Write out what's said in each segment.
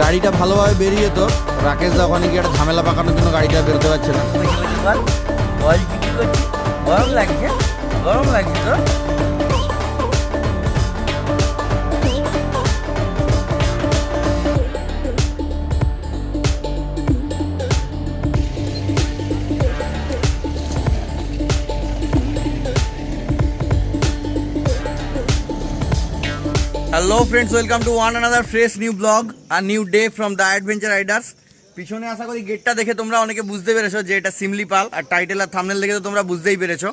গাড়িটা ভালোভাবে বেরিয়ে তো রাকেশ দা ওখানে গিয়ে একটা ঝামেলা পাকানোর জন্য গাড়িটা বেরোতে পারছে না। গরম লাগছে? গরম লাগছে তো? Hello friends welcome to one another fresh new blog R new day from the adventure riders পিছনে আশা করি গেটটা দেখে তোমরা অনেকে বুঝতে পেরেছ যে এটা সিমলিপাল আর টাইটেল আর থামনেল দেখে তো তোমরা বুঝতেই পেরেছ।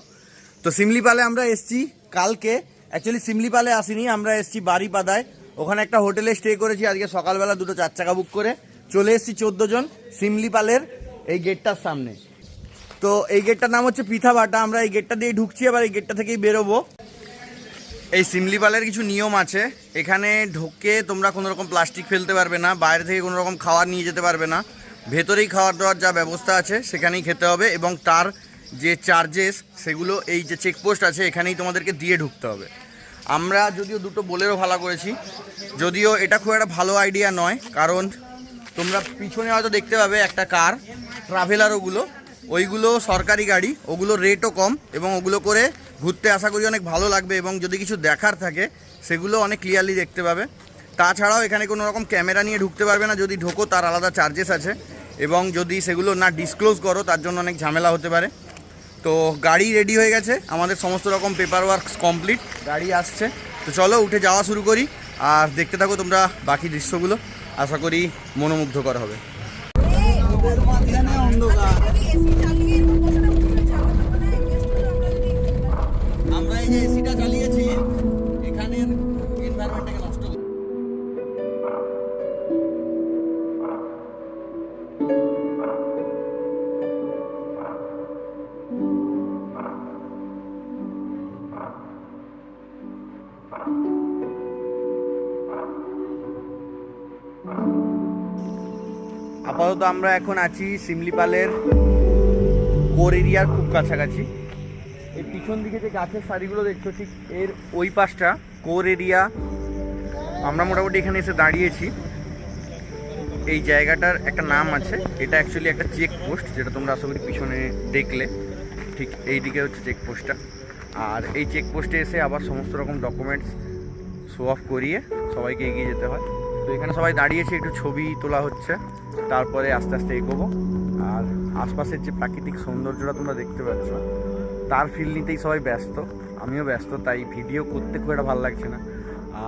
তো সিমলিপালে আমরা এসছি কালকে। অ্যাকচুয়ালি সিমলিপালে আসিনি, আমরা এসছি বাড়িপাদায়। ওখানে একটা হোটেলে স্টে করেছি, আজকে সকালবেলা দুটো চার চাকা বুক করে। চলে এসছি চোদ্দ জন সিমলিপালের এই গেটটার সামনে। তো এই গেটটার নাম হচ্ছে পিথাবাটা, আমরা এই গেটটা দিয়ে ঢুকছি আবার এই গেটটা থেকেই বেরোবো। এই সিমলিপালের কিছু নিয়ম আছে। এখানে ঢোকে তোমরা কোনো রকম প্লাস্টিক ফেলতে পারবে না, বাইরে থেকে কোনো রকম খাবার নিয়ে যেতে পারবে না। ভেতরেই খাওয়ার দাওয়ার যা ব্যবস্থা আছে, সেখানেই খেতে হবে এবং তার যে চার্জেস সেগুলো এই যে চেকপোস্ট আছে, এখানেই তোমাদেরকে দিয়ে ঢুকতে হবে। আমরা যদিও দুটো বোলেরও ভাড়া করেছি, যদিও এটা খুব একটা ভালো আইডিয়া নয়, কারণ তোমরা পিছনে হয়তো দেখতে পাবে একটা কার ট্রাভেলার ওগুলো। ওইগুলো সরকারি গাড়ি, ওগুলো রেটও কম এবং ওগুলো করে ঘুরতে আশা করি অনেক ভালো লাগবে এবং যদি কিছু দেখার থাকে, সেগুলো অনেক ক্লিয়ারলি দেখতে পাবে। তাছাড়াও এখানে কোনো রকম ক্যামেরা নিয়ে ঢুকতে পারবে না, যদি ঢোকো তার আলাদা চার্জেস আছে এবং যদি সেগুলো না ডিসক্লোজ করো, তার জন্য অনেক ঝামেলা হতে পারে। তো গাড়ি রেডি হয়ে গেছে, আমাদের সমস্ত রকম পেপার ওয়ার্কস কমপ্লিট গাড়ি আসছে। তো চলো, উঠে যাওয়া শুরু করি, আর দেখতে থাকো তোমরা বাকি দৃশ্যগুলো। আশা করি মনোমুগ্ধকর হবে। আমরা এই যে এসিটা চালিয়েছি আপাতত আমরা এখন আছি সিমলিপালের কোর এরিয়ার খুব কাছাকাছি। এই পিছন দিকে যে গাছের সারিগুলো দেখছ, ঠিক এর ওই পাশটা, কোর এরিয়া, আমরা মোটামুটি এখানে এসে দাঁড়িয়েছি। এই জায়গাটার একটা নাম আছে, এটা অ্যাকচুয়ালি একটা চেক পোস্ট যেটা তোমরা আশা করি পিছনে দেখলে। ঠিক এই দিকে হচ্ছে চেক পোস্টটা আর এই চেক পোস্টে এসে আবার সমস্ত রকম ডকুমেন্টস শো অফ করিয়ে সবাইকে এগিয়ে যেতে হয়। তো এখানে সবাই দাঁড়িয়েছে, একটু ছবি তোলা হচ্ছে। তারপরে আস্তে আস্তে এগোবো। আর আশপাশের যে প্রাকৃতিক সৌন্দর্যটা তোমরা দেখতে পাচ্ছ, তার ফিল নিতেই সবাই ব্যস্ত। আমিও ব্যস্ত, তাই ভিডিও করতে খুব একটা ভালো লাগছে না।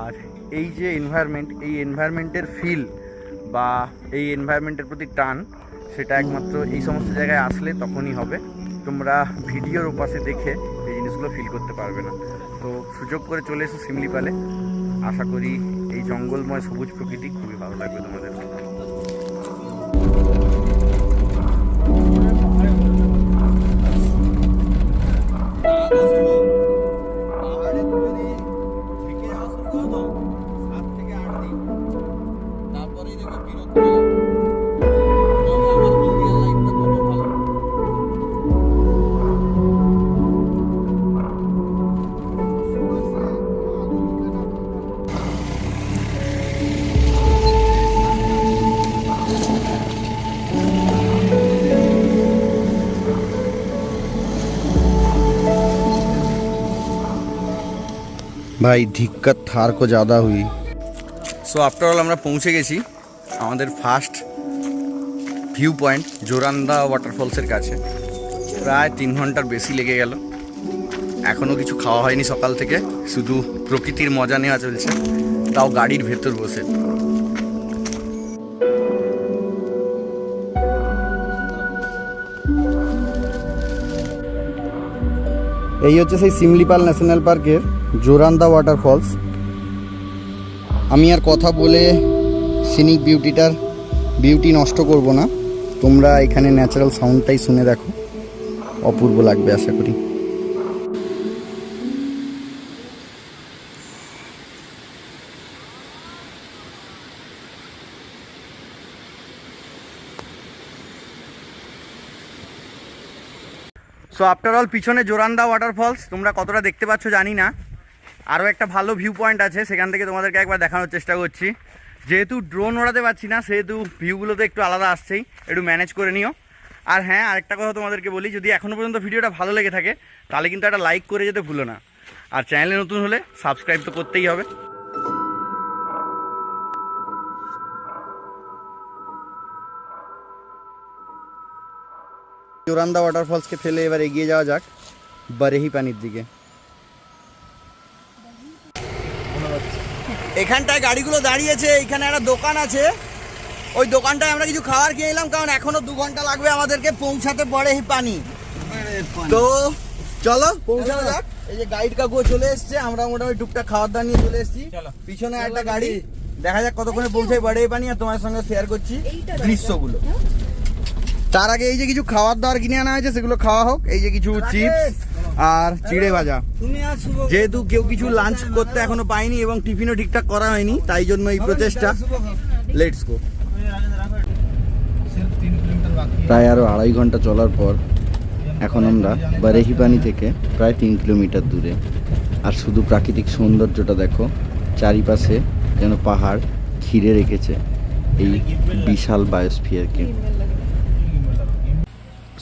আর এই যে এনভায়রনমেন্ট এই এনভায়রনমেন্টের ফিল বা এই এনভায়রনমেন্টের প্রতি টান, সেটা একমাত্র এই সমস্ত জায়গায় আসলে তখনই হবে। তোমরা ভিডিওর ওপাশে দেখে এই জিনিসগুলো ফিল করতে পারবে না। তো সুযোগ করে চলে এসো সিমলিপালে আশা করি এই জঙ্গলময় সবুজ প্রকৃতি খুবই ভালো লাগবে তোমাদের। ভাই ধিক্কার থার কো জাদা হুই। সো আফটার অল আমরা পৌঁছে গেছি আমাদের ফার্স্ট ভিউ পয়েন্ট জোরান্দা ওয়াটারফলসের কাছে। প্রায় তিন ঘণ্টার বেশি লেগে গেল। এখনও কিছু খাওয়া হয়নি সকাল থেকে। শুধু প্রকৃতির মজা নেওয়া চলছে তাও গাড়ির ভেতর বসে। এই হচ্ছে সেই সিমলিপাল ন্যাশনাল পার্কের জোরান্দা ওয়াটারফলস। আমি আর কথা বলে সিনিক বিউটিটার বিউটি নষ্ট করব না। তোমরা এখানে ন্যাচারাল সাউন্ডটাই শুনে দেখো। অপূর্ব লাগবে আশা করি। সো আফটার অল পিছনে জোরান্দা ওয়াটারফলস তোমরা কতটা দেখতে পাচ্ছ জানি না। আরও একটা ভালো ভিউ পয়েন্ট আছে, সেখান থেকে তোমাদেরকে একবার দেখানোর চেষ্টা করছি। যেহেতু ড্রোন ওড়াতে পারছি না, সেহেতু ভিউগুলো তো একটু আলাদা আসছেই, একটু ম্যানেজ করে নিও। আর হ্যাঁ আরেকটা কথা তোমাদেরকে বলি, যদি এখনও পর্যন্ত ভিডিওটা ভালো লেগে থাকে, তাহলে কিন্তু একটা লাইক করে যেতে ভুলো না। আর চ্যানেলে নতুন হলে সাবস্ক্রাইব তো করতেই হবে। চোরান্দা ওয়াটারফলসকে ফেলে এবার এগিয়ে যাওয়া যাক, বারেহি পানির দিকে। এখানটায় গাড়িগুলো দাঁড়িয়েছে এখানে একটা দোকান আছে। ওই দোকানটায় আমরা কিছু খাবার খেয়ে এলাম কারণ এখনও দু ঘণ্টা লাগবে আমাদেরকে পৌঁছাতে পড়ে এই পানি। তো চলো পৌঁছানো যাক। এই যে গাইড কাকুও চলে এসছে আমরা মোটামুটি টুকটাক খাবার দাবার নিয়ে চলে এসেছি। পিছনে একটা গাড়ি দেখা যাক কতক্ষণে পৌঁছাই বাড়ে পানি আর তোমার সঙ্গে শেয়ার করছি দৃশ্যগুলো। তার আগে এই যে কিছু খাবার দাবার কিনে আনা হয়েছে সেগুলো খাওয়া হোক। এই যে কিছু চিপস আর চিড়ে ভাজা। যেহেতু কেউ কিছু লাঞ্চ করতে এখনও পাইনি এবং টিফিনও ঠিকঠাক করা হয়নি তাই জন্য এই প্রচেষ্টা লেটস গো প্রায় আরও আড়াই ঘণ্টা চলার পর এখন আমরা বারেহিপানি থেকে প্রায় তিন কিলোমিটার দূরে। আর শুধু প্রাকৃতিক সৌন্দর্যটা দেখো চারিপাশে যেন পাহাড় ঘিরে রেখেছে এই বিশাল বায়োস্ফিয়ারকে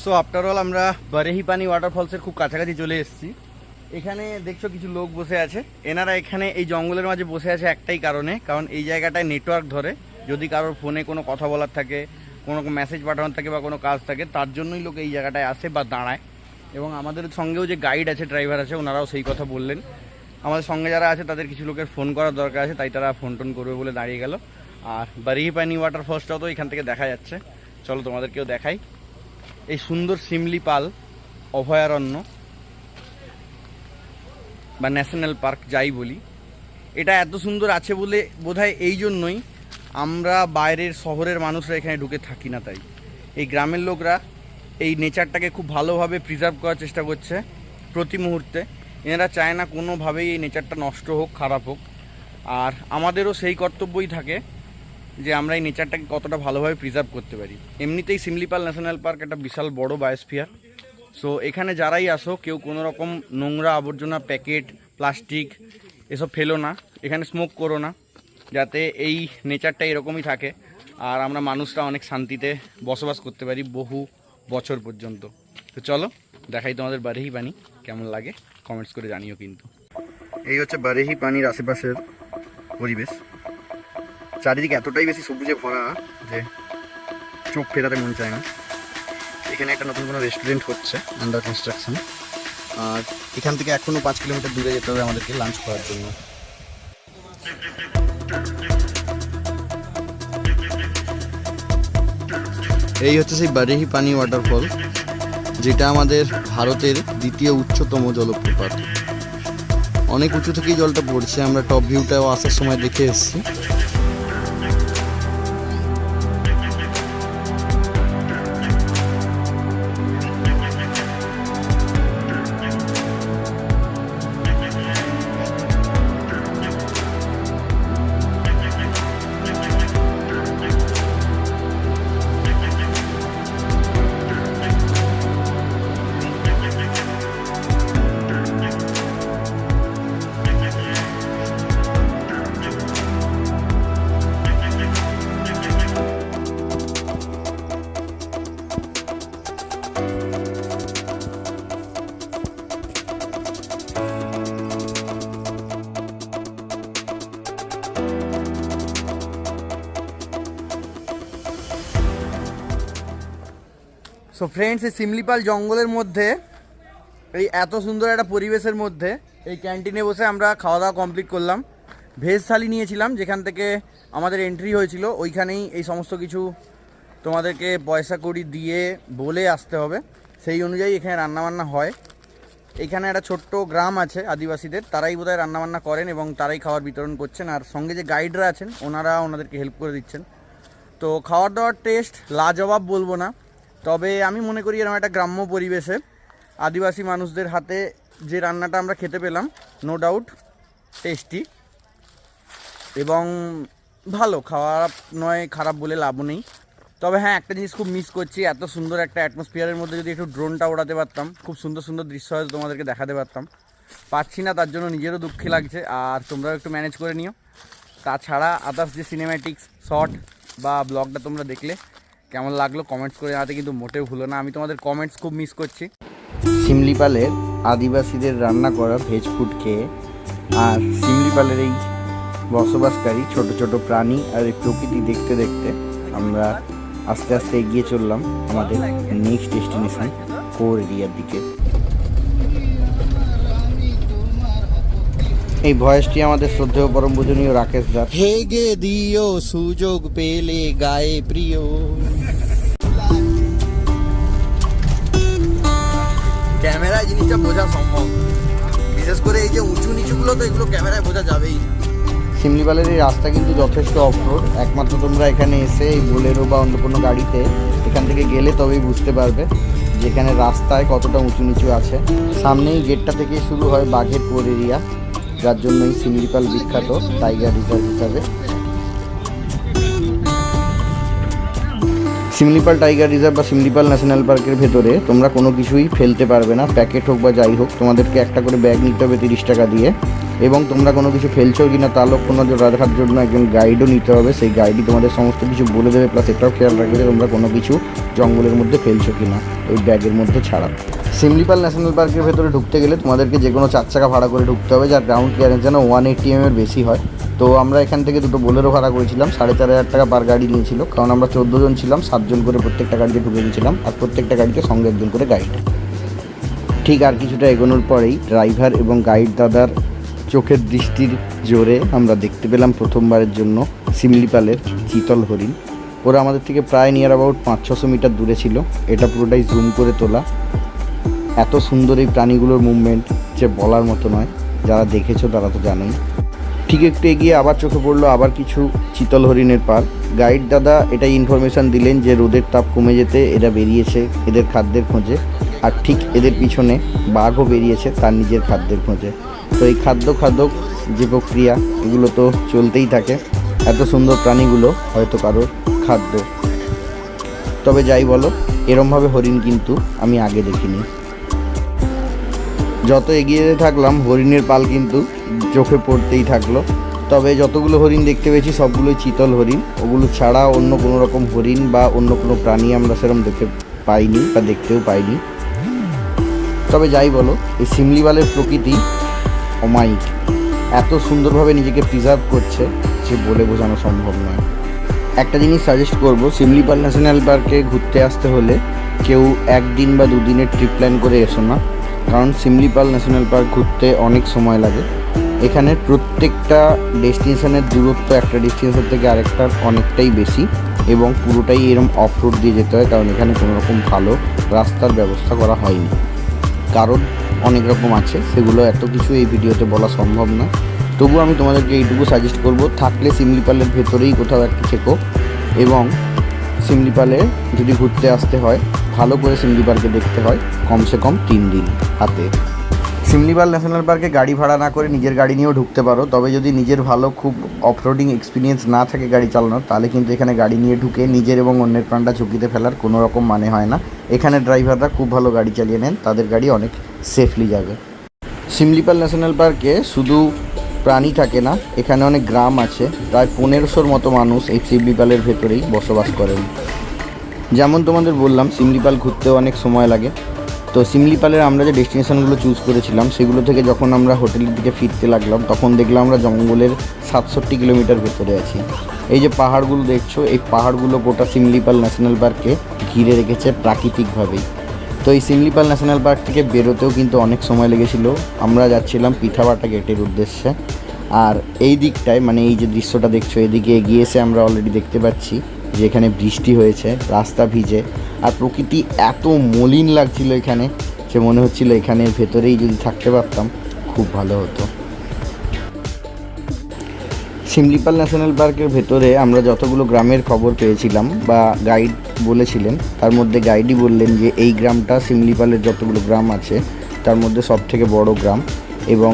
সো আফটার অল আমরা বারেহিপানি ওয়াটারফলসের খুব কাছাকাছি চলে এসেছি। এখানে দেখছ কিছু লোক বসে আছে। এনারা এখানে এই জঙ্গলের মাঝে বসে আছে একটাই কারণে, কারণ এই জায়গাটায় নেটওয়ার্ক ধরে। যদি কারোর ফোনে কোনো কথা বলার থাকে, কোনো মেসেজ পাঠানোর থাকে বা কোনো কাজ থাকে, তার জন্যই লোক এই জায়গাটায় আসে বা দাঁড়ায়। এবং আমাদের সঙ্গেও যে গাইড আছে ড্রাইভার আছে, ওনারাও সেই কথা বললেন। আমাদের সঙ্গে যারা আছে, তাদের কিছু লোকের ফোন করার দরকার আছে, তাই তারা ফোন টোন করবে বলে দাঁড়িয়ে গেল। আর বারিহিপানি ওয়াটারফলসটাও তো এখান থেকে দেখা যাচ্ছে। চলো তোমাদেরকেও দেখাই। এই সুন্দর সিমলি পাল, অভয়ারণ্য বা ন্যাশনাল পার্ক যাই বলি। এটা এত সুন্দর আছে বলে বোধহয় এই জন্যই আমরা বাইরের শহরের মানুষরা এখানে ঢুকে থাকি না তাই। এই গ্রামের লোকরা এই নেচারটাকে খুব ভালোভাবে প্রিজার্ভ করার চেষ্টা করছে প্রতি মুহূর্তে। এনারা চায় না কোনোভাবেই এই নেচারটা নষ্ট হোক, খারাপ হোক। আর আমাদেরও সেই কর্তব্যই থাকে যে আমরা এই নেচারটাকে কতটা ভালোভাবে প্রিজার্ভ করতে পারি। এমনিতেই সিমলিপাল ন্যাশনাল পার্ক একটা বিশাল বড় বায়োস্ফিয়ার সো এখানে যারাই আসো, কেউ কোনো রকম নোংরা আবর্জনা প্যাকেট প্লাস্টিক এসব ফেলো না। এখানে স্মোক করো না, যাতে এই নেচারটা এরকমই থাকে। আর আমরা মানুষরা অনেক শান্তিতে বসবাস করতে পারি বহু বছর পর্যন্ত। তো চলো, দেখাই তোমাদের বারেহি পানি, কেমন লাগে? কমেন্টস করে জানিও কিন্তু। এই হচ্ছে বারেহি পানির আশেপাশের পরিবেশ। চারিদিকে এতটাই বেশি সবুজে ভরা যে চোখ ফেরাতে মন চায় না। এখানে একটা নতুন কোনো রেস্টুরেন্ট হচ্ছে আন্ডার কনস্ট্রাকশন আর এখান থেকে এখনও পাঁচ কিলোমিটার দূরে যেতে হবে আমাদেরকে লাঞ্চ করার জন্য। এই হচ্ছে সেই বারেহি পানি ওয়াটারফল যেটা আমাদের ভারতের দ্বিতীয় উচ্চতম জলপ্রপাত। অনেক উঁচু থেকেই জলটা পড়ছে, আমরা টপ ভিউটাও আসার সময় দেখে এসেছি। সো ফ্রেন্ডস এই সিমলিপাল জঙ্গলের মধ্যে, এই এত সুন্দর একটা পরিবেশের মধ্যে, এই ক্যান্টিনে বসে আমরা খাওয়া দাওয়া কমপ্লিট করলাম। ভেজ থালি নিয়েছিলাম, যেখান থেকে আমাদের এন্ট্রি হয়েছিল। ওইখানেই এই সমস্ত কিছু তোমাদেরকে পয়সা কড়ি দিয়ে বলে আসতে হবে। সেই অনুযায়ী এখানে রান্নাবান্না হয়। এখানে একটা ছোট্ট গ্রাম আছে আদিবাসীদের। তারাই বোধহয় রান্নাবান্না করেন এবং তারাই খাবার বিতরণ করছেন। আর সঙ্গে যে গাইডরা আছেন, ওনারা ওনাদেরকে হেল্প করে দিচ্ছেন। তো, খাওয়ার দাওয়ার টেস্ট লাজবাব বলব না। তবে আমি মনে করি এরকম একটা গ্রাম্য পরিবেশে আদিবাসী মানুষদের হাতে যে রান্নাটা আমরা খেতে পেলাম নো ডাউট টেস্টি এবং ভালো, খারাপ নয়, খারাপ বলে লাভ নেই। তবে হ্যাঁ একটা জিনিস খুব মিস করছি, এত সুন্দর একটা অ্যাটমসফিয়ারের মধ্যে যদি একটু ড্রোনটা ওড়াতে পারতাম, খুব সুন্দর সুন্দর দৃশ্য হয়তো তোমাদেরকে দেখাতে পারতাম। পাচ্ছি না, তার জন্য নিজেরও দুঃখে লাগছে, আর তোমরাও একটু ম্যানেজ করে নিও। তাছাড়া আদার্স যে সিনেম্যাটিক্স শর্ট বা ব্লগটা তোমরা দেখলে কেমন লাগল কমেন্টস করে জানাতে কিন্তু মোটেও ভুলো না। আমি তোমাদের কমেন্টস খুব মিস করছি। সিমলিপালের আদিবাসীদের রান্না করা ভেজ ফুড খেয়ে আর সিমলিপালের এই বসবাসকারী ছোট ছোট প্রাণী আর এই প্রকৃতি দেখতে দেখতে আমরা আস্তে আস্তে এগিয়ে চললাম আমাদের নেক্সট ডেস্টিনেশন কোর এরিয়ার দিকে। এই ভয়েসটি আমাদের শ্রদ্ধেয় পরম পূজনীয় রাকেশ দাস হেগে দিও সুযোগ পেলে গায়ে প্রিয়। ক্যামেরায় জিনিসটা বোঝা সম্ভব। বিশেষ করে এই যে উঁচু নিচুগুলো তো এগুলো ক্যামেরায় বোঝা যাবেই। সিমলিপালের এই রাস্তা কিন্তু যথেষ্ট অফরোড। একমাত্র তোমরা এখানে এসে এই বোলেরো বা অন্য কোনো গাড়িতে এখান থেকে গেলে তবেই বুঝতে পারবে যেখানে রাস্তায় কতটা উঁচু নিচু আছে। সামনেই গেটটা থেকে শুরু হয় বাঘের পোর এরিয়া যার জন্য এই সিমলিপাল বিখ্যাত টাইগার রিজার্ভ হিসাবে। সিমলিপাল টাইগার রিজার্ভ বা সিমলিপাল ন্যাশনাল পার্কের ভেতরে তোমরা কোনো কিছুই ফেলতে পারবে না, প্যাকেট হোক বা যাই হোক, তোমাদেরকে একটা করে ব্যাগ নিতে হবে তিরিশ টাকা দিয়ে। এবং তোমরা কোনো কিছু ফেলছো কিনা তা লক্ষ্য নজর রাখার জন্য একজন গাইডও নিতে হবে। সেই গাইডই তোমাদের সমস্ত কিছু বলে দেবে প্লাস এটাও খেয়াল রাখবে যে তোমরা কোনো কিছু জঙ্গলের মধ্যে ফেলছো কি না ওই ব্যাগের মধ্যে ছাড়া। সিমলিপাল ন্যাশনাল পার্কের ভেতরে ঢুকতে গেলে তোমাদেরকে যে কোনো চার চাকা ভাড়া করে ঢুকতে হবে, যার গ্রাউন্ড ক্লিয়ারেন্স যেন ওয়ান এইটি এর বেশি হয়। তো আমরা এখান থেকে দুটো বোলেরো ভাড়া করেছিলাম, সাড়ে চার হাজার টাকা পার গাড়ি নিয়েছিল। কারণ আমরা চোদ্দ জন ছিলাম সাতজন করে প্রত্যেকটা গাড়িতে ঢুকে গেছিলাম, আর প্রত্যেকটা গাড়িতে সঙ্গে একজন করে গাইড ঠিক আর কিছুটা এগোনোর পরেই ড্রাইভার এবং গাইড দাদার চোখের দৃষ্টির জোরে আমরা দেখতে পেলাম প্রথমবারের জন্য সিমলিপালের চিতল হরিণ। ওরা আমাদের থেকে প্রায় নিয়ার অ্যাবাউট পাঁচ ছশো মিটার দূরে ছিল। এটা পুরোটাই জুম করে তোলা। এত সুন্দর এই প্রাণীগুলোর মুভমেন্ট যে বলার মতো নয়। যারা দেখেছ তারা তো জানোই। ঠিক একটু এগিয়ে আবার চোখে পড়ল আবার কিছু চিতল হরিণের পার গাইড দাদা এটাই ইনফরমেশান দিলেন যে রোদের তাপ কমে যেতে এরা বেরিয়েছে এদের খাদ্যের খোঁজে। আর ঠিক এদের পিছনে বাঘও বেরিয়েছে তার নিজের খাদ্যের খোঁজে। তো এই খাদ্য খাদক যে প্রক্রিয়া, এগুলো তো চলতেই থাকে। এত সুন্দর প্রাণীগুলো হয়তো কারোর খাদ্য। তবে যাই বলো, এরমভাবে হরিণ কিন্তু আমি আগে দেখিনি। যত এগিয়ে থাকলাম, হরিণের পাল কিন্তু চোখে পড়তেই থাকল। তবে যতগুলো হরিণ দেখতে পেয়েছি, সবগুলোই চিতল হরিণ। ওগুলো ছাড়া অন্য কোনো রকম হরিণ বা অন্য কোনো প্রাণী আমরা সেরকম দেখতে পাইনি বা দেখতেও পাইনি। তবে যাই বলো, এই সিমলিবালের প্রকৃতি অমায়িক। এত সুন্দরভাবে নিজেকে প্রিজার্ভ করছে যে বলে বোঝানো সম্ভব নয়। একটা জিনিস সাজেস্ট করব সিমলিপাল ন্যাশনাল পার্কে ঘুরতে আসতে হলে কেউ একদিন বা দুদিনের ট্রিপ প্ল্যান করে এসো না। কারণ সিমলিপাল ন্যাশনাল পার্ক ঘুরতে অনেক সময় লাগে। এখানে প্রত্যেকটা ডেস্টিনেশনের দূরত্ব একটা ডেস্টিনেশন থেকে আরেকটার অনেকটাই বেশি এবং পুরোটাই এরম অফ রোড দিয়ে যেতে হয় কারণ এখানে কোনো রকম ভালো রাস্তার ব্যবস্থা করা হয়নি। কারণ অনেক রকম আছে, সেগুলো এত কিছু এই ভিডিওতে বলা সম্ভব না। তবু আমি তোমাদেরকে এইটুকু সাজেস্ট করব, থাকলে সিমলিপালের ভেতরেই কোথাও একটা থেকো এবং সিমলিপালে যদি ঘুরতে আসতে হয় ভালো করে সিমলিপালকে দেখতে হয়, কমসে কম তিন দিন হাতে। সিমলিপাল ন্যাশনাল পার্কে গাড়ি ভাড়া না করে নিজের গাড়ি নিয়েও ঢুকতে পারো, তবে যদি নিজের ভালো খুব অফরোডিং এক্সপিরিয়েন্স না থাকে গাড়ি চালানোর, তাহলে কিন্তু এখানে গাড়ি নিয়ে ঢুকে নিজের এবং অন্যের প্রাণটা ঝুঁকিতে ফেলার কোনো রকম মানে হয় না। এখানে ড্রাইভাররা খুব ভালো গাড়ি চালিয়ে নেন, তাদের গাড়ি অনেক সেফলি যাবে। সিমলিপাল ন্যাশনাল পার্কে শুধু প্রাণী থাকে না, এখানে অনেক গ্রাম আছে, প্রায় পনেরোশোর মতো মানুষ এই সিমলিপালের ভেতরেই বসবাস করেন। যেমন তোমাদের বললাম, সিমলিপাল ঘুরতেও অনেক সময় লাগে। তো সিমলিপালের আমরা যে ডেস্টিনেশনগুলো চুজ করেছিলাম, সেগুলো থেকে যখন আমরা হোটেলের দিকে ফিরতে লাগলাম, তখন দেখলাম আমরা জঙ্গলের সাতষট্টি কিলোমিটার ভেতরে আছি। এই যে পাহাড়গুলো দেখছ, এই পাহাড়গুলো গোটা সিমলিপাল ন্যাশনাল পার্কে ঘিরে রেখেছে প্রাকৃতিকভাবেই। তো এই সিমলিপাল ন্যাশনাল পার্ক থেকে বেরোতেও কিন্তু অনেক সময় লেগেছিল। আমরা যাচ্ছিলাম পিঠাবাটা গেটের উদ্দেশ্যে। আর এই দিকটায় মানে এই যে দৃশ্যটা দেখছ, এদিকে এগিয়ে এসে আমরা অলরেডি দেখতে পাচ্ছি। যে এখানে বৃষ্টি হয়েছে, রাস্তা ভিজে, আর প্রকৃতি এত মলিন লাগছিল এখানে যে মনে হচ্ছিল এখানের ভেতরেই যদি থাকতে পারতাম খুব ভালো হতো। সিমলিপাল ন্যাশনাল পার্কের ভেতরে আমরা যতগুলো গ্রামের খবর পেয়েছিলাম বা গাইড বলেছিলেন, তার মধ্যে গাইডই বললেন যে এই গ্রামটা সিমলিপালের যতগুলো গ্রাম আছে, তার মধ্যে সব থেকে বড় গ্রাম এবং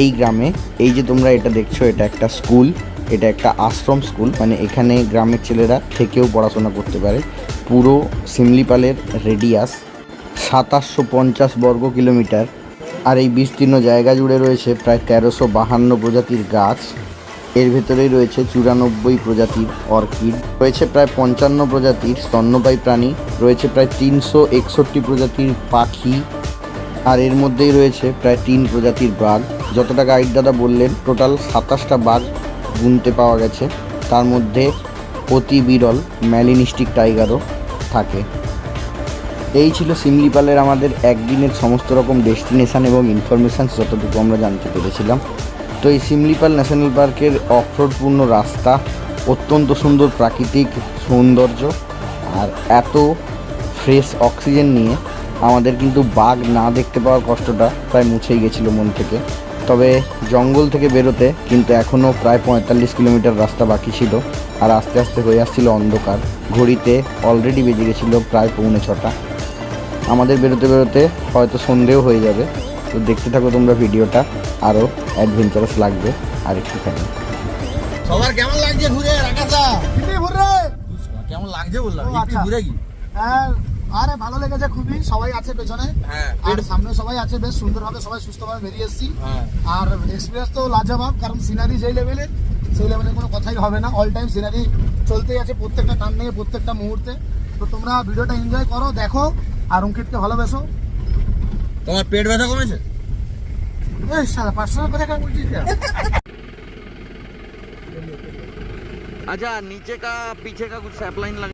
এই গ্রামে এই যে তোমরা এটা দেখছ, এটা একটা স্কুল এটা একটা আশ্রম স্কুল মানে এখানে গ্রামের ছেলেরা থেকেও পড়াশোনা করতে পারে। পুরো সিমলিপালের রেডিয়াস, সাতাশশো পঞ্চাশ বর্গ কিলোমিটার। আর এই বিস্তীর্ণ জায়গা জুড়ে রয়েছে প্রায় তেরোশো বাহান্ন প্রজাতির গাছ। এর ভেতরেই রয়েছে চুরানব্বই প্রজাতির অর্কিড। রয়েছে প্রায় পঞ্চান্ন প্রজাতির স্তন্যপায়ী প্রাণী। রয়েছে প্রায় তিনশো একষট্টি প্রজাতির পাখি। আর এর মধ্যেই রয়েছে প্রায় তিন প্রজাতির বাঘ। যতটা গাইড দাদা বললেন, টোটাল সাতাশটা বাঘ গুনতে পাওয়া গেছে। তার মধ্যে অতি বিরল ম্যালিনিস্টিক টাইগারও থাকে। এই ছিল সিমলিপালের আমাদের একদিনের সমস্ত রকম ডেস্টিনেশন এবং ইনফরমেশান যতটুকু আমরা জানতে পেরেছিলাম। তো এই সিমলিপাল ন্যাশনাল পার্কের অফরোডপূর্ণ রাস্তা অত্যন্ত সুন্দর প্রাকৃতিক সৌন্দর্য আর এত ফ্রেশ অক্সিজেন নিয়ে আমাদের কিন্তু বাঘ না দেখতে পাওয়ার কষ্টটা প্রায় মুছেই গেছিল মন থেকে। তবে জঙ্গল থেকে বেরোতে কিন্তু এখনও প্রায় পঁয়তাল্লিশ কিলোমিটার রাস্তা বাকি ছিল আর আস্তে আস্তে হয়ে আসছিল অন্ধকার। ঘড়িতে অলরেডি বেজে গেছিল প্রায় পৌনে ছটা। আমাদের বেরোতে বেরোতে হয়তো সন্ধেও হয়ে যাবে। তো দেখতে থাকো তোমরা ভিডিওটা আরও অ্যাডভেঞ্চারাস লাগবে আর একটুখানি সবার কেমন লাগছে ঘুরে কেমন লাগছে বললাম? আচ্ছা। ঘুরে কি হ্যাঁ। আরে ভালো লেগেছে খুবই সবাই আছে পেছনে। হ্যাঁ। আর সামনে সবাই আছে বেশ সুন্দরভাবে সবাই সুস্থভাবে বেরিয়ে এসেছি। হ্যাঁ। আর এক্সপিরিয়েন্স তো লাজবাব কারণ সিনারি যেই লেভেলের সেই লেভেলের কোনো কথাই হবে না। অল টাইম সিনারি চলতেই আছে প্রত্যেকটা টান নিয়ে প্রত্যেকটা মুহূর্তে। তো তোমরা ভিডিওটা এনজয় করো দেখো আর অঙ্কিতকে ভালোবেসো। তোমার পেট ব্যথা কমেছে? এই সারা পার্সোনাল কথা কেন বলছিস আচ্ছা নিচে কা পিছে কা কুছ স্যাপলাইন লাগে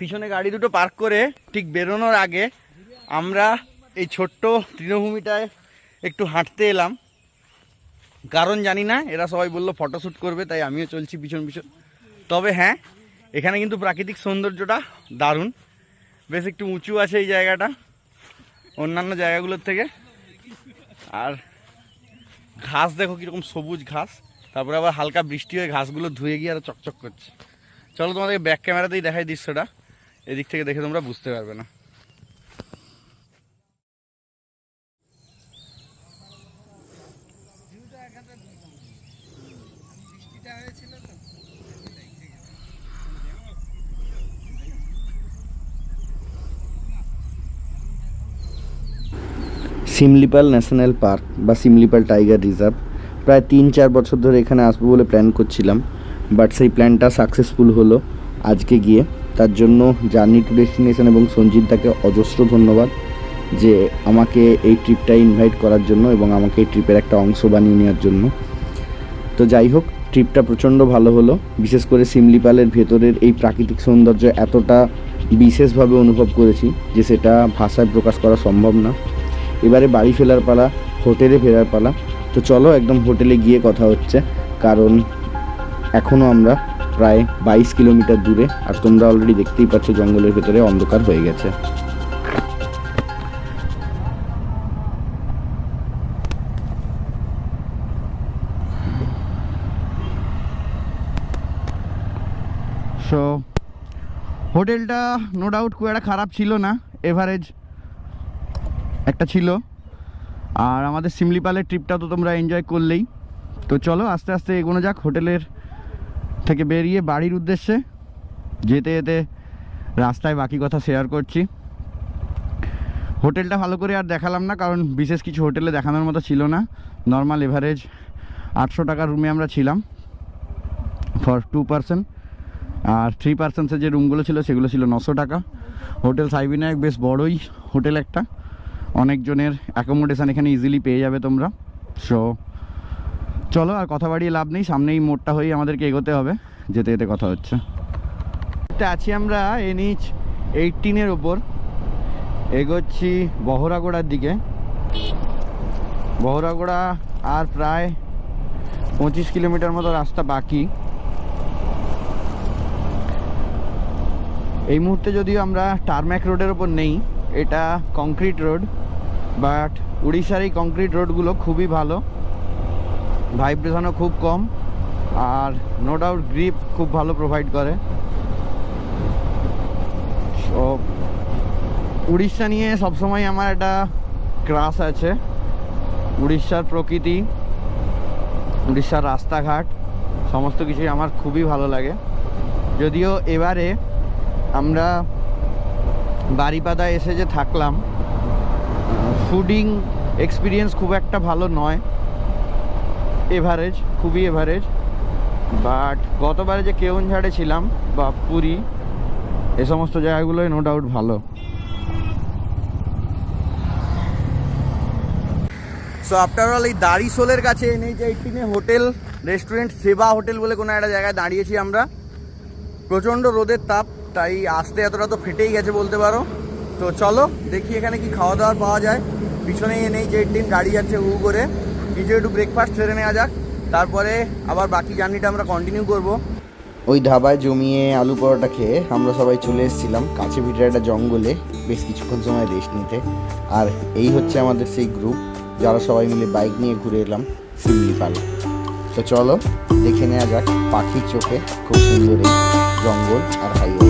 পিছনে গাড়ি দুটো পার্ক করে ঠিক বেরোনোর আগে আমরা এই ছোট্ট তৃণভূমিটায় একটু হাঁটতে এলাম। কারণ জানি না, এরা সবাই বলল ফটোশ্যুট করবে, তাই আমিও চলছি পিছন পিছন। তবে হ্যাঁ এখানে কিন্তু প্রাকৃতিক সৌন্দর্যটা দারুণ। বেশ একটু উঁচু আছে এই জায়গাটা, অন্যান্য জায়গাগুলোর থেকে। আর ঘাস দেখো কীরকম সবুজ ঘাস, তারপরে আবার হালকা বৃষ্টি হয়ে ঘাসগুলো ধুয়ে গিয়ে আরও চকচক করছে। চলো তোমাদের ব্যাক ক্যামেরাতেই দেখাই দৃশ্যটা। এদিক থেকে দেখে তোমরা বুঝতে পারবে না। সিমলিপাল ন্যাশনাল পার্ক বা সিমলিপাল টাইগার রিজার্ভ। প্রায় তিন চার বছর ধরে এখানে আসব বলে প্ল্যান করছিলাম, বাট সেই প্ল্যানটা সাকসেসফুল হলো আজকে গিয়ে। তার জন্য জার্নি টু ডেস্টিনেশন এবং সঞ্জিত দাকে অজস্র ধন্যবাদ যে আমাকে এই ট্রিপটা ইনভাইট করার জন্য এবং আমাকে এই ট্রিপের একটা অংশ বানিয়ে নেওয়ার জন্য। তো যাই হোক, ট্রিপটা প্রচণ্ড ভালো হলো। বিশেষ করে সিমলিপালের ভেতরের এই প্রাকৃতিক সৌন্দর্য এতটা বিশেষভাবে অনুভব করেছি যে সেটা ভাষায় প্রকাশ করা সম্ভব না। এবারে বাড়ি ফেরার পালা, হোটেলে ফেরার পালা। তো চলো একদম হোটেলে গিয়ে কথা হচ্ছে, কারণ এখনও আমরা প্রায় বাইশ কিলোমিটার দূরে, আর তোমরা অলরেডি দেখতেই পাচ্ছ জঙ্গলের ভেতরে অন্ধকার হয়ে গেছে। সো হোটেলটা নো ডাউট খুব একটা খারাপ ছিল না এভারেজ একটা ছিল। আর আমাদের সিমলিপালের ট্রিপটা তো তোমরা এনজয় করলেই। তো চলো আস্তে আস্তে এগোনো যাক, হোটেলের থেকে বেরিয়ে বাড়ির উদ্দেশ্যে যেতে যেতে রাস্তায় বাকি কথা শেয়ার করছি। হোটেলটা ভালো করে আর দেখালাম না, কারণ বিশেষ কিছু হোটেলে দেখানোর মতো ছিল না। নর্মাল এভারেজ আটশো টাকার রুমে আমরা ছিলাম ফর টু পার্সন আর থ্রি পার্সেন্টসের যে রুমগুলো ছিল সেগুলো ছিল নশো টাকা। হোটেল সাইবিনায়ক বেশ বড়ই হোটেল একটা। অনেকজনের অ্যাকোমোডেশান এখানে ইজিলি পেয়ে যাবে তোমরা। সো চলো, আর কথা বাড়িয়ে লাভ নেই, সামনেই মোড়টা হয়েই আমাদেরকে এগোতে হবে। যেতে যেতে কথা হচ্ছে। আছি আমরা এনইচ এইটিনের ওপর এগোচ্ছি বহরাগোড়ার দিকে। বহরাগোড়া আর প্রায় পঁচিশ কিলোমিটার মতো রাস্তা বাকি। এই মুহূর্তে যদিও আমরা টারম্যাক রোডের ওপর নেই, এটা কংক্রিট রোড বাট উড়িষ্যার এই কংক্রিট রোডগুলো খুবই ভালো। ভাইব্রেশনও খুব কম আর নো ডাউট গ্রিপ খুব ভালো প্রোভাইড করে। সো উড়িষ্যা নিয়ে সবসময় আমার একটা ক্রাস আছে। উড়িষ্যার প্রকৃতি, উড়িষ্যার রাস্তাঘাট, সমস্ত কিছুই আমার খুবই ভালো লাগে। যদিও এবারে আমরা বারিপাদায় এসে যে থাকলাম ফুডিং এক্সপিরিয়েন্স খুব একটা ভালো নয়। এভারেজ খুবই এভারেজ বাট গতবারে যে কেউনঝাড়ে ছিলাম, বা পুরী, এ সমস্ত জায়গাগুলোই নো ডাউট ভালো। সো আফটার অল এই দাড়ি সোলের কাছে এনেই যে এইটিনে হোটেল রেস্টুরেন্ট সেবা হোটেল বলে কোনো একটা জায়গায় দাঁড়িয়েছি আমরা। প্রচণ্ড রোদের তাপ, তাই আসতে এতটা তো ফেটেই গেছে বলতে পারো। তো চলো, দেখি এখানে কি খাওয়া দাওয়ার পাওয়া যায়। পিছনেই এনেই যে দিন গাড়ি যাচ্ছে হু করে। কিছু একটু ব্রেকফাস্ট সেরে নেওয়া যাক, তারপরে আবার বাকি জার্নিটা আমরা কন্টিনিউ করব। ওই ধাবায় জমিয়ে আলু পরোটা খেয়ে আমরা সবাই চলে এসেছিলাম কাছে পিঠে একটা জঙ্গলে, বেশ কিছুক্ষণ সময় রেস্ট নিতে। আর এই হচ্ছে আমাদের সেই গ্রুপ যারা সবাই মিলে বাইক নিয়ে ঘুরে এলাম শিমলিপাল তো চলো দেখে নেওয়া যাক পাখির চোখে খুব সুন্দর জঙ্গল আর হাইওয়ে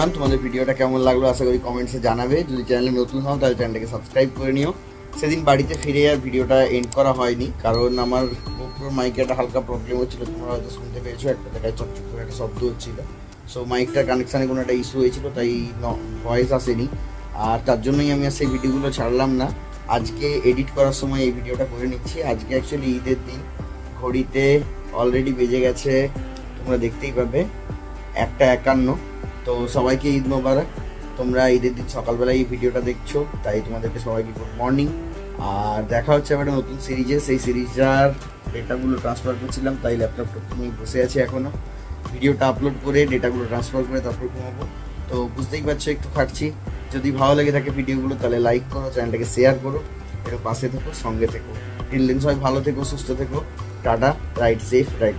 এভরিওয়ান তোমাদের ভিডিওটা কেমন লাগল আশা করি কমেন্টসে জানাবে। যদি চ্যানেলে নতুন হও, তাহলে চ্যানেলটাকে সাবস্ক্রাইব করে নিও। সেদিন বাড়িতে ফিরে আর ভিডিওটা এন্ড করা হয়নি, কারণ আমার গোপ্রোর মাইকে একটা হালকা প্রবলেম হচ্ছিল। তোমরা হয়তো শুনতে পেয়েছ, একটা জায়গায় চকচক করে একটা শব্দ হচ্ছিল। সো মাইকটার কানেকশানে কোনো একটা ইস্যু হয়েছিল, তাই ভয়েস আসেনি। আর তার জন্যই আমি আর সেই ভিডিওগুলো ছাড়লাম না। আজকে এডিট করার সময় এই ভিডিওটা করে নিচ্ছি। আজকে অ্যাকচুয়ালি ঈদের দিন, ঘড়িতে অলরেডি বেজে গেছে, তোমরা দেখতেই পাবে, একটা একান্ন। তো সবাইকে ঈদ মোবারক। তোমরা ঈদের দিন সকালবেলা এই ভিডিওটা দেখছ, তাই তোমাদেরকে সবাইকে গুড মর্নিং আর দেখা হচ্ছে একটা নতুন সিরিজে সেই সিরিজটার ডেটাগুলো ট্রান্সফার করছিলাম, তাই ল্যাপটপটা তুমি বসে আছি এখনও ভিডিওটা আপলোড করে ডেটাগুলো ট্রান্সফার করে তারপর ঘুমাবো। তো বুঝতেই পারছ, একটু খাটছি। যদি ভালো লেগে থাকে ভিডিওগুলো, তাহলে লাইক করো চ্যানেলটাকে শেয়ার করো। একটু পাশে থেকো, সঙ্গে থেকো। টিল সবাই ভালো থেকো, সুস্থ থেকো। Tata right safe right